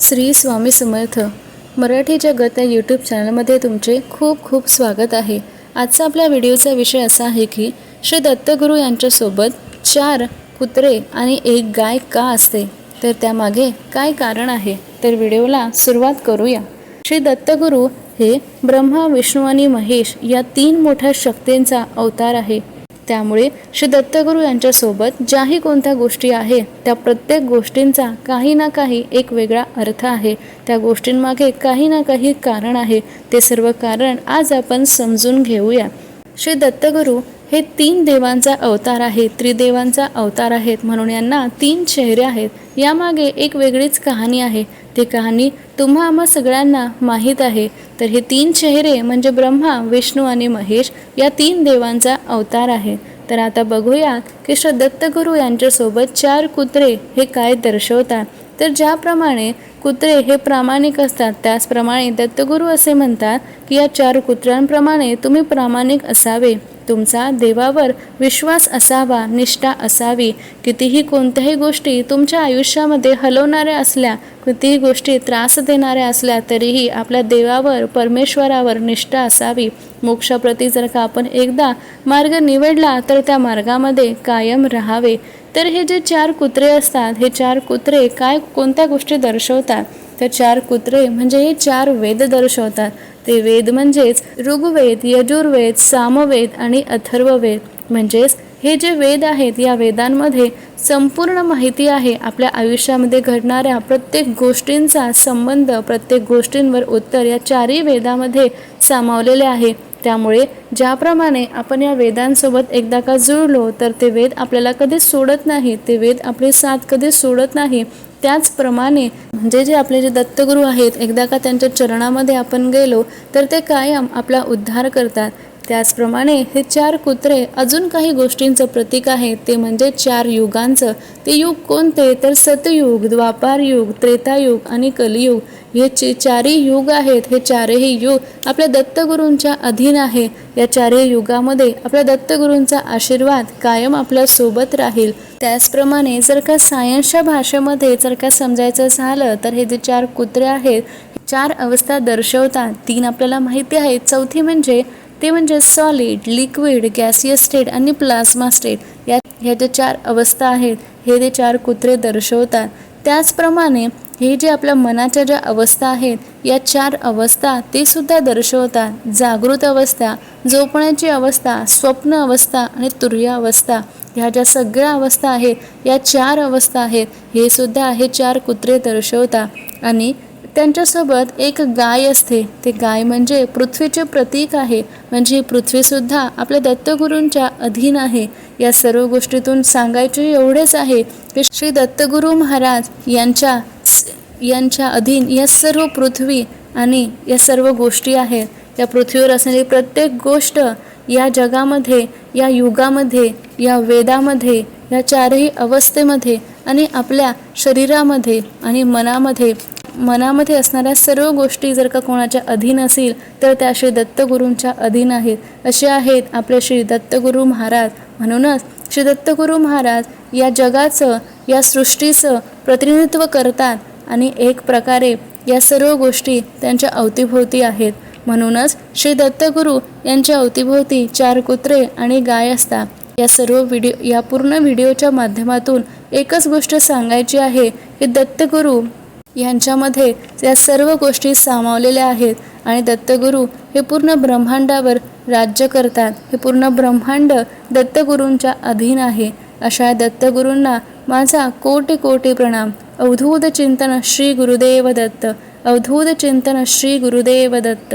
श्री स्वामी समर्थ. मराठी जगत या यूट्यूब चॅनलमध्ये तुमचे खूप खूप स्वागत आहे. आजचा आपल्या व्हिडिओचा विषय असा आहे की श्री दत्तगुरू यांच्यासोबत चार कुत्रे आणि एक गाय का असते? तर त्यामागे काय कारण आहे? तर व्हिडिओला सुरुवात करूया. श्री दत्तगुरू हे ब्रह्मा विष्णू आणि महेश या तीन मोठ्या शक्तींचा अवतार आहे. त्यामुळे श्री दत्तगुरू यांच्यासोबत ज्याही कोणत्या गोष्टी आहे त्या प्रत्येक गोष्टींचा काही ना काही एक वेगळा अर्थ आहे. त्या गोष्टींमागे काही ना काही कारण आहे. ते सर्व कारण आज आपण समजून घेऊया. श्री दत्तगुरू हे तीन देवांचा अवतार आहे त्रिदेवांचा अवतार आहेत म्हणून यांना तीन चेहरे आहेत. यामागे एक वेगळीच कहाणी आहे. ती कहाणी तुम्हा आम्हा सगळ्यांना माहीत आहे. तर हे तीन चेहरे म्हणजे ब्रह्मा विष्णू आणि महेश या तीन देवांचा अवतार आहे तर आता बघूया की श्री दत्तगुरू यांच्यासोबत चार कुत्रे हे काय दर्शवतात. तर ज्याप्रमाणे कुत्रे हे प्रामाणिक असतात त्याचप्रमाणे दत्तगुरू असे म्हणतात की या चार कुत्र्यांप्रमाणे तुम्ही प्रामाणिक असावे. तुमचा देवावर विश्वास असावा निष्ठा असावी. कितीही कोणत्याही गोष्टी तुमच्या आयुष्यामध्ये हलवणाऱ्या असल्या कितीही गोष्टी त्रास देणाऱ्या असल्या तरीही आपल्या देवावर परमेश्वरावर निष्ठा असावी. मोक्षाप्रती जर का आपण एकदा मार्ग निवडला तर त्या मार्गामध्ये कायम राहावे. तर हे जे चार कुत्रे असतात हे चार कुत्रे काय कोणत्या गोष्टी दर्शवतात? तर चार कुत्रे म्हणजे हे चार वेद दर्शवतात. ते वेद म्हणजेच ऋग्वेद यजुर्वेद सामवेद आणि अथर्ववेद. म्हणजेच हे जे वेद आहेत या वेदांमध्ये संपूर्ण माहिती आहे. आपल्या आयुष्यामध्ये घडणाऱ्या प्रत्येक गोष्टींचा संबंध प्रत्येक गोष्टींवर उत्तर या चारही वेदामध्ये सामावलेले आहे. त्यामुळे ज्याप्रमाणे आपण या वेदांसोबत एकदा का जुळलो तर ते वेद आपल्याला कधीच सोडत नाही. ते वेद आपली साथ कधीच सोडत नाही. त्याचप्रमाणे म्हणजे जे आपले जे दत्तगुरू आहेत एकदा का त्यांच्या चरणामध्ये आपण गेलो तर ते कायम आपला उद्धार करतात. त्याचप्रमाणे हे चार कुत्रे अजून काही गोष्टींचं प्रतीक आहे ते म्हणजे चार युगांचं. ते युग कोणते? तर सतयुग द्वापार युग त्रेतायुग आणि कलियुग. हे चे चारही युग आहेत हे चारही युग आपल्या दत्तगुरूंच्या अधीन आहे. या चारही युगामध्ये आपल्या दत्तगुरूंचा आशीर्वाद कायम आपल्यासोबत राहील. त्याचप्रमाणे जर का सायन्सच्या भाषेमध्ये जर का समजायचं झालं तर हे जे चार कुत्रे आहेत चार अवस्था दर्शवतात. तीन आपल्याला माहिती आहे चौथी म्हणजे ते म्हणजे सॉलिड लिक्विड गॅसियस स्टेट आणि प्लाझ्मा स्टेट या ह्या ज्या चार अवस्था आहेत हे ते चार कुत्रे दर्शवतात. त्याचप्रमाणे हे जे आपल्या मनाच्या ज्या अवस्था आहेत या चार अवस्था ते सुद्धा दर्शवतात. जागृत अवस्था झोपण्याची अवस्था स्वप्न अवस्था आणि तुर्य अवस्था. ह्या ज्या सगळ्या अवस्था आहेत या चार अवस्था आहेत हे सुद्धा हे चार कुत्रे दर्शवतात. आणि त्यांच्यासोबत एक गाय असते. ते गाय म्हणजे पृथ्वीचे प्रतीक आहे. म्हणजे पृथ्वीसुद्धा आपल्या दत्तगुरूंच्या अधीन आहे. या सर्व गोष्टीतून सांगायचे एवढेच आहे की श्री दत्तगुरू महाराज यांच्या यांच्या अधीन या सर्व पृथ्वी आणि या सर्व गोष्टी आहेत या पृथ्वीवर असलेली प्रत्येक गोष्ट या जगामध्ये या युगामध्ये या वेदामध्ये या चारही अवस्थेमध्ये आणि आपल्या शरीरामध्ये आणि मनामध्ये मनामध्ये असणाऱ्या सर्व गोष्टी जर का कोणाच्या अधीन असेल तर त्या श्री दत्तगुरूंच्या अधीन आहेत. असे आहेत आपले श्री दत्तगुरू महाराज. म्हणूनच श्री दत्तगुरू महाराज या जगाचं या सृष्टीचं प्रतिनिधित्व करतात आणि एक प्रकारे या सर्व गोष्टी त्यांच्या अवतीभोवती आहेत. म्हणूनच श्री दत्तगुरू यांच्या अवतीभोवती चार कुत्रे आणि गाय असतात. या सर्व व्हिडिओ या पूर्ण व्हिडिओच्या माध्यमातून एकच गोष्ट सांगायची आहे की दत्तगुरू यांच्यामध्ये या सर्व गोष्टी सामावलेल्या आहेत आणि दत्तगुरू हे पूर्ण ब्रह्मांडावर राज्य करतात. हे पूर्ण ब्रह्मांड दत्तगुरूंच्या अधीन आहे. अशा दत्तगुरूंना माझा कोटी कोटी प्रणाम. अवधूत चिंतन श्री गुरुदेव दत्त. अवधूत चिंतन श्री गुरुदेव दत्त.